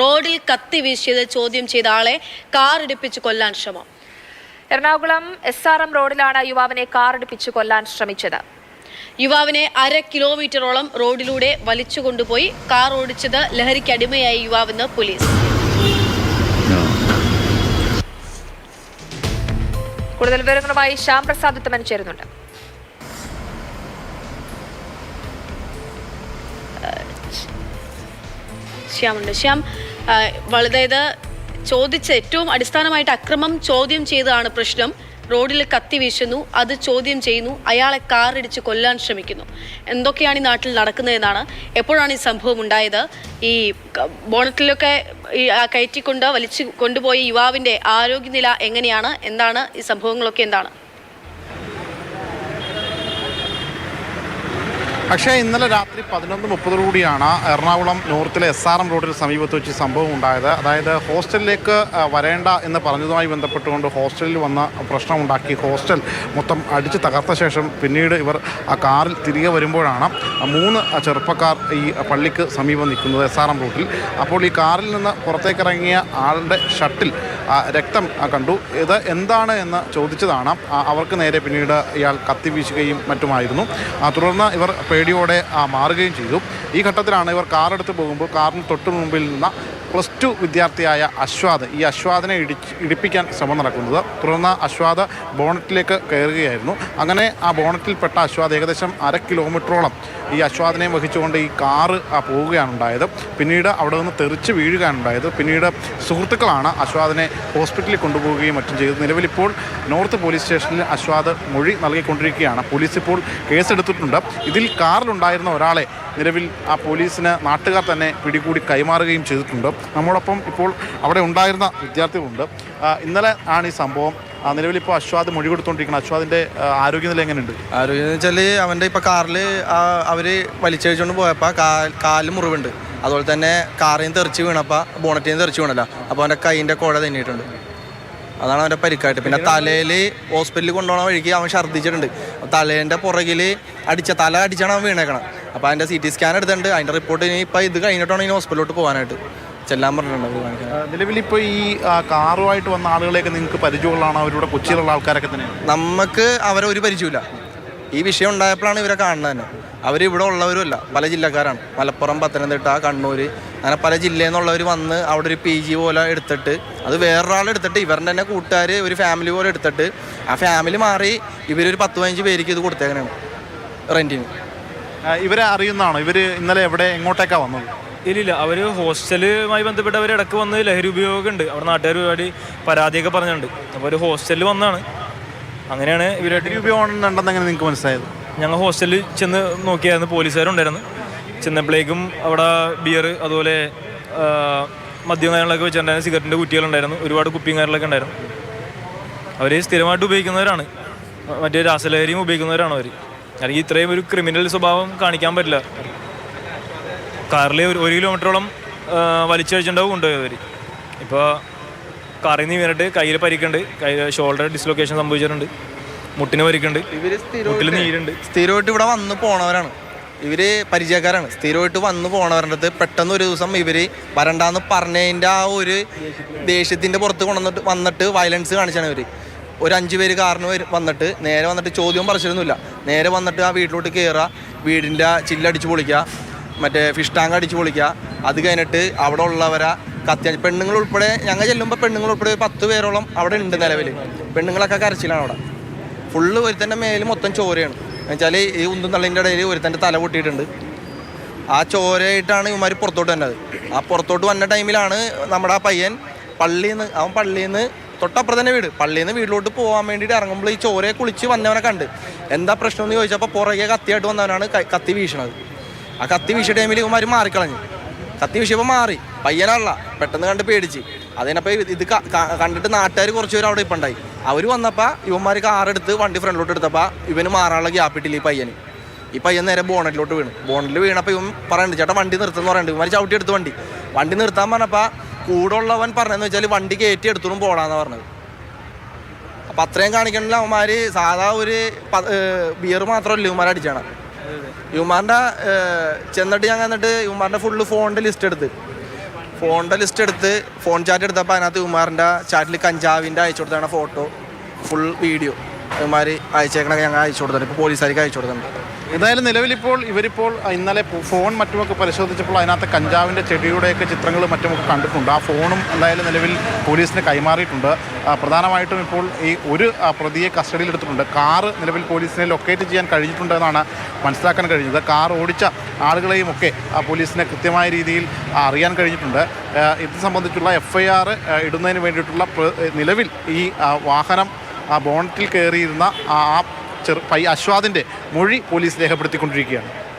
റോഡിൽ കത്തി വീശിയത് ചോദ്യം ചെയ്ത ആളെ കാർ ഇടിപ്പിച്ച് കൊല്ലാൻ ശ്രമം. എറണാകുളം എസ് ആർ എം റോഡിലാണ് യുവാവിനെ കാറിടിപ്പിച്ച് കൊല്ലാൻ ശ്രമിച്ചത്. യുവാവിനെ അര കിലോമീറ്ററോളം റോഡിലൂടെ വലിച്ചു കൊണ്ടുപോയി കാർ ഓടിച്ചത് ലഹരിക്ക് അടിമയായി യുവാവെന്ന് പോലീസ്. കൂടുതൽ വിവരങ്ങളുമായി ശ്യാം പ്രസാദ് ഉത്തമൻ ചേരുന്നുണ്ട്. ശ്യാമുണ്ട്. ശ്യാം അതായത് ചോദിച്ച ഏറ്റവും അടിസ്ഥാനമായിട്ട് അക്രമം ചോദ്യം ചെയ്തതാണ് പ്രശ്നം. റോഡിൽ കത്തി വീശുന്നു അത് ചോദ്യം ചെയ്യുന്നു അയാളെ കാറിടിച്ച് കൊല്ലാൻ ശ്രമിക്കുന്നു. എന്തൊക്കെയാണ് ഈ നാട്ടിൽ നടക്കുന്നതെന്നാണ് എപ്പോഴാണ് ഈ സംഭവം ഉണ്ടായത്? ഈ ബോണറ്റിലൊക്കെ ഈ കയറ്റിക്കൊണ്ട് വലിച്ചു കൊണ്ടുപോയ യുവാവിന്റെ ആരോഗ്യനില എങ്ങനെയാണ്? എന്താണ് ഈ സംഭവങ്ങളൊക്കെ എന്താണ്? പക്ഷേ ഇന്നലെ രാത്രി പതിനൊന്ന് മുപ്പതോടുകൂടിയാണ് എറണാകുളം നോർത്തിലെ എസ് ആർ എം റോഡിന് സമീപത്ത് വെച്ച് സംഭവം ഉണ്ടായത്. അതായത് ഹോസ്റ്റലിലേക്ക് വരേണ്ട എന്ന് പറഞ്ഞതുമായി ബന്ധപ്പെട്ടുകൊണ്ട് ഹോസ്റ്റലിൽ വന്ന പ്രശ്നമുണ്ടാക്കി. ഹോസ്റ്റൽ മൊത്തം അടിച്ച് തകർത്ത ശേഷം പിന്നീട് ഇവർ ആ കാറിൽ തിരികെ വരുമ്പോഴാണ് മൂന്ന് ചെറുപ്പക്കാർ ഈ പള്ളിക്ക് സമീപം നിൽക്കുന്നത് എസ് ആർ എം റൂട്ടിൽ അപ്പോൾ ഈ കാറിൽ നിന്ന് പുറത്തേക്കിറങ്ങിയ ആളുടെ ഷട്ടിൽ രക്തം കണ്ടു. ഇത് എന്താണ് എന്ന് ചോദിച്ചതാണ്. അവർക്ക് നേരെ പിന്നീട് ഇയാൾ കത്തി വീശുകയും മറ്റുമായിരുന്നു. തുടർന്ന് ഇവർ പേടിയോടെ മാറുകയും ചെയ്തു. ഈ ഘട്ടത്തിലാണ് ഇവർ കാറെടുത്ത് പോകുമ്പോൾ കാറിന് തൊട്ട് മുമ്പിൽ നിന്ന പ്ലസ് ടു വിദ്യാർത്ഥിയായ അശ്വാദ് ഈ അശ്വാദിനെ ഇടിച്ച് ഇടിപ്പിക്കാൻ ശ്രമം നടക്കുന്നത്. തുടർന്ന് അശ്വാദ് ബോണറ്റിലേക്ക് കയറുകയായിരുന്നു. അങ്ങനെ ആ ബോണറ്റിൽപ്പെട്ട അശ്വാദ് ഏകദേശം അര കിലോമീറ്ററോളം ഈ അശ്വാദിനെ വഹിച്ചുകൊണ്ട് ഈ കാറ് പോവുകയാണ് ഉണ്ടായത് പിന്നീട് അവിടെ നിന്ന് തെറിച്ച് വീഴുകയാണ് ഉണ്ടായത് പിന്നീട് സുഹൃത്തുക്കളാണ് അശ്വാദിനെ ഹോസ്പിറ്റലിൽ കൊണ്ടുപോവുകയും മറ്റും ചെയ്തത്. നിലവിലിപ്പോൾ നോർത്ത് പോലീസ് സ്റ്റേഷനിൽ അശ്വാദ് മൊഴി നൽകിക്കൊണ്ടിരിക്കുകയാണ്. പോലീസ് ഇപ്പോൾ കേസെടുത്തിട്ടുണ്ട്. ഇതിൽ കാറിലുണ്ടായിരുന്ന ഒരാളെ നിലവിൽ ആ പോലീസിന് നാട്ടുകാർ തന്നെ പിടികൂടി കൈമാറുകയും ചെയ്തിട്ടുണ്ട്. നമ്മോടൊപ്പം ഇപ്പോൾ അവിടെ ഉണ്ടായിരുന്ന വിദ്യാർത്ഥികളുണ്ട്. ഇന്നലെ ആണ് ഈ സംഭവം. നിലവിൽ ഇപ്പോൾ അശ്വാദ് മൊഴി കൊടുത്തുകൊണ്ടിരിക്കുന്നത് അശ്വാദിന്റെ ആരോഗ്യനില എങ്ങനെയുണ്ട്? ആരോഗ്യം എന്ന് വെച്ചാൽ അവന്റെ ഇപ്പോൾ കാറിൽ അവർ വലിച്ചഴിച്ചുകൊണ്ട് പോയപ്പോൾ കാലിൽ മുറിവുണ്ട്. അതുപോലെ തന്നെ കാറിൽ നിന്ന് തെറിച്ച് വീണപ്പോൾ ബോണറ്റിൽ നിന്ന് തെറിച്ച് വീണല്ലോ. അപ്പോൾ അവന്റെ കൈയിന്റെ കുഴ തന്നിട്ടുണ്ട് അതാണ് അവന്റെ പരിക്കായിട്ട്. പിന്നെ തലയിൽ ഹോസ്പിറ്റലിൽ കൊണ്ടുപോകണ വഴിക്ക് അവൻ ഛർദ്ദിച്ചിട്ടുണ്ട്. തലേന്റെ പുറകിൽ അടിച്ച തല അടിച്ചാണ് അവൻ വീണേക്കണം അപ്പോൾ അതിന്റെ സി ടി സ്കാൻ എടുത്തിട്ടുണ്ട്. അതിന്റെ റിപ്പോർട്ട് ഇനി ഇപ്പോൾ ഇത് കഴിഞ്ഞിട്ടാണ് ഇനി ഹോസ്പിറ്റലിലോട്ട് പോകാനായിട്ട്. ചെല്ലാൻ പറഞ്ഞിട്ടുണ്ട് ആ, നിലവിലിപ്പോൾ ഈ കാറുമായിട്ട് വന്ന ആളുകളെയൊക്കെ നിങ്ങൾക്ക് പരിചയമുള്ളതാണ് അവരുടെ കൊച്ചിയിലുള്ള ആൾക്കാരൊക്കെ തന്നെയാണ്. നമുക്ക് അവരെ ഒരു പരിചയമില്ല ഈ വിഷയം ഉണ്ടായപ്പോഴാണ് ഇവരെ കാണുന്നത് തന്നെ. അവർ ഇവിടെ ഉള്ളവരുമല്ല പല ജില്ലക്കാരാണ്. മലപ്പുറം പത്തനംതിട്ട കണ്ണൂർ അങ്ങനെ പല ജില്ലയിൽ നിന്നുള്ളവർ വന്ന് അവിടെ ഒരു പി ജി പോലെ എടുത്തിട്ട് അത് വേറൊരാൾ എടുത്തിട്ട് ഇവരുടെ തന്നെ കൂട്ടുകാർ ഒരു ഫാമിലി പോലെ എടുത്തിട്ട് ആ ഫാമിലി മാറി ഇവരൊരു പത്ത് പതിനഞ്ച് പേർക്ക് ഇത് കൊടുത്തേക്കാണ് റെന്റിന് ഇവരെ അറിയുന്നതാണോ? ഇവർ ഇന്നലെ എവിടെ എങ്ങോട്ടേക്കാണ് വന്നത്? ഇല്ലില്ല അവർ ഹോസ്റ്റലുമായി ബന്ധപ്പെട്ട് അവർ ഇടയ്ക്ക് വന്ന് ലഹരി ഉപയോഗമുണ്ട്. അവിടെ നാട്ടുകാർ ഒരുപാട് പരാതിയൊക്കെ പറഞ്ഞിട്ടുണ്ട്. അപ്പോൾ ഒരു ഹോസ്റ്റലിൽ വന്നാണ്. അങ്ങനെയാണ് ഇവരായിട്ട് ഉപയോഗം ഉണ്ടെന്ന് എങ്ങനെ നിങ്ങൾക്ക് മനസ്സിലായത്? ഞങ്ങൾ ഹോസ്റ്റലിൽ ചെന്ന് നോക്കിയായിരുന്നു പോലീസുകാരുണ്ടായിരുന്നു. ചെന്നപ്പോഴേക്കും അവിടെ ബിയർ അതുപോലെ മദ്യം കാര്യങ്ങളൊക്കെ വെച്ചിട്ടുണ്ടായിരുന്നു സിഗരറ്റിന്റെ കുറ്റികളുണ്ടായിരുന്നു. ഒരുപാട് കുപ്പിയും കാര്യങ്ങളൊക്കെ ഉണ്ടായിരുന്നു. അവർ സ്ഥിരമായിട്ട് ഉപയോഗിക്കുന്നവരാണ്. മറ്റേ രാസലഹരിയും ഉപയോഗിക്കുന്നവരാണ് അവർ അല്ലെങ്കിൽ ഇത്രയും ഒരു ക്രിമിനൽ സ്വഭാവം കാണിക്കാൻ പറ്റില്ല. കാറിൽ ഒരു ഒരു കിലോമീറ്ററോളം വലിച്ചഴിച്ചുണ്ടാവും കൊണ്ടുപോയവർ ഇപ്പോൾ കറി നിന്ന് വീണിട്ട് കയ്യിൽ പരിക്കുണ്ട്. കൈ ഷോൾഡർ ഡിസ്ലൊക്കേഷൻ സംഭവിച്ചിട്ടുണ്ട്. മുട്ടിന് പരിക്കുണ്ട്. ഇവർ മുട്ടിൽ നീരുണ്ട്. സ്ഥിരമായിട്ട് ഇവിടെ വന്ന് പോണവരാണ്. ഇവർ പരിചയക്കാരാണ്. സ്ഥിരമായിട്ട് വന്ന് പോണവരുടെ അടുത്ത് പെട്ടെന്ന് ഒരു ദിവസം ഇവർ വരണ്ടാന്ന് പറഞ്ഞതിന്റെ ആ ഒരു ദേഷ്യത്തിന്റെ പുറത്ത് കൊണ്ടുവന്നിട്ട് വന്നിട്ട് വയലൻസ് കാണിച്ചാണ് ഇവർ. ഒരു അഞ്ച് പേര് കാറിന് വന്നിട്ട് നേരെ വന്നിട്ട് ചോദ്യം പറിച്ചിരുന്നില്ല നേരെ വന്നിട്ട് ആ വീട്ടിലോട്ട് കയറുക വീടിന്റെ ചില്ലടിച്ച് പൊളിക്കുക മറ്റേ ഫിഷ് ടാങ്ക് അടിച്ച് പൊളിക്കുക. അത് കഴിഞ്ഞിട്ട് അവിടെ ഉള്ളവരെ കത്തി പെണ്ണുങ്ങൾ ഉൾപ്പെടെ ഞങ്ങൾ ചെല്ലുമ്പോൾ പെണ്ണുങ്ങൾ ഉൾപ്പെടെ പത്ത് പേരോളം അവിടെ ഉണ്ട് നിലവിൽ പെണ്ണുങ്ങളൊക്കെ കരച്ചിലാണ് അവിടെ. ഫുള്ള് ഒരുത്തന്റെ മേൽ മൊത്തം ചോരയാണ്. എന്നുവെച്ചാൽ ഈ ഉന്തും തള്ളിന്റെ ഇടയിൽ ഒരുത്തന്റെ തല പൊട്ടിയിട്ടുണ്ട്. ആ ചോരയായിട്ടാണ് ഇവന്മാർ പുറത്തോട്ട് വന്നത്. ആ പുറത്തോട്ട് വന്ന ടൈമിലാണ് നമ്മുടെ ആ പയ്യൻ പള്ളിയിൽ നിന്ന് അവൻ പള്ളിയിൽ നിന്ന് തൊട്ടപ്പുറം തന്നെ വീട്. പള്ളിയിൽ നിന്ന് വീട്ടിലോട്ട് പോകാൻ വേണ്ടിയിട്ട് ഇറങ്ങുമ്പോൾ ഈ ചോരയെ കുളിച്ച് വന്നവനെ കണ്ട്. എന്താ പ്രശ്നം എന്ന് ചോദിച്ചപ്പോൾ പുറകെ കത്തിയായിട്ട് വന്നവനാണ് കത്തി വീശണത്. ആ കത്തി വീശ ടൈമിൽ ഇവന്മാർ മാറിക്കളഞ്ഞു. കത്തി വീശിയപ്പോൾ മാറി. പയ്യനാണല്ല പെട്ടെന്ന് കണ്ട് പേടിച്ച്. അതിനപ്പോൾ ഇത് കണ്ടിട്ട് നാട്ടുകാർ കുറച്ച് പേര് അവിടെ ഇപ്പം ഉണ്ടായി. അവർ വന്നപ്പോൾ ഇവന്മാർ കാറെടുത്ത് വണ്ടി ഫ്രണ്ടിലോട്ട് എടുത്തപ്പോൾ ഇവന് മാറാനുള്ള ഗ്യാപ്പ് ഇട്ടില്ല ഈ പയ്യന്. ഈ പയ്യൻ നേരെ ബോണറ്റിലോട്ട് വീണ്. ബോണറ്റിൽ വീണപ്പോൾ ഇവൻ പറയുന്നുണ്ട് ചേട്ടാ വണ്ടി നിർത്തുന്നു പറയുന്നുണ്ട് ഇവന്മാർ ചവിട്ടി എടുത്ത് വണ്ടി. വണ്ടി നിർത്താൻ പറഞ്ഞപ്പോൾ കൂടെ ഉള്ളവൻ പറഞ്ഞതെന്ന് വെച്ചാൽ വണ്ടി കയറ്റി എടുത്തോളും പോടാന്ന് പറഞ്ഞത്. അപ്പം അത്രയും കാണിക്കണമെങ്കിൽ അവന്മാർ സാധാ ഒരു ബിയർ മാത്രമല്ല ഇവന്മാർ അടിച്ചാണ് ഇവന്മാരുടെ ചെന്നിട്ട് ഞാൻ എന്നിട്ട് യുമാറിന്റെ ഫുള്ള് ഫോണിന്റെ ലിസ്റ്റ് എടുത്ത്. ഫോണിന്റെ ലിസ്റ്റ് എടുത്ത് ഫോൺ ചാറ്റ് എടുത്തപ്പോൾ അതിനകത്ത് യുമാറിന്റെ ചാറ്റിൽ കഞ്ചാവിന്റെ അയച്ചു കൊടുത്താണ് ഫോട്ടോ ഫുൾ വീഡിയോ ഉമാർ അയച്ചേക്കണൊക്കെ ഞങ്ങൾ അയച്ചു കൊടുത്തിട്ടുണ്ട്. ഇപ്പോൾ പോലീസുകാർക്ക് അയച്ചു കൊടുത്തിട്ടുണ്ട്. എന്തായാലും നിലവിലിപ്പോൾ ഇവരിപ്പോൾ ഇന്നലെ ഫോൺ മറ്റുമൊക്കെ പരിശോധിച്ചപ്പോൾ അതിനകത്ത് കഞ്ചാവിന്റെ ചെടിയുടെയൊക്കെ ചിത്രങ്ങൾ മറ്റുമൊക്കെ കണ്ടിട്ടുണ്ട്. ആ ഫോണും എന്തായാലും നിലവിൽ പോലീസിന് കൈമാറിയിട്ടുണ്ട്. പ്രധാനമായിട്ടും ഇപ്പോൾ ഈ ഒരു പ്രതിയെ കസ്റ്റഡിയിലെടുത്തിട്ടുണ്ട്. കാറ് നിലവിൽ പോലീസിനെ ലൊക്കേറ്റ് ചെയ്യാൻ കഴിഞ്ഞിട്ടുണ്ടെന്നാണ് മനസ്സിലാക്കാൻ കഴിഞ്ഞത്. കാർ ഓടിച്ച ആളുകളെയും ഒക്കെ ആ പോലീസിനെ കൃത്യമായ രീതിയിൽ അറിയാൻ കഴിഞ്ഞിട്ടുണ്ട്. ഇത് സംബന്ധിച്ചുള്ള എഫ് ഐ ആർ ഇടുന്നതിന് വേണ്ടിയിട്ടുള്ള നിലവിൽ ഈ വാഹനം ആ ബോണറ്റിൽ കയറിയിരുന്ന ആ ചെറു പൈ അശ്വാദിന്റെ മൊഴി പോലീസ് രേഖപ്പെടുത്തിക്കൊണ്ടിരിക്കുകയാണ്.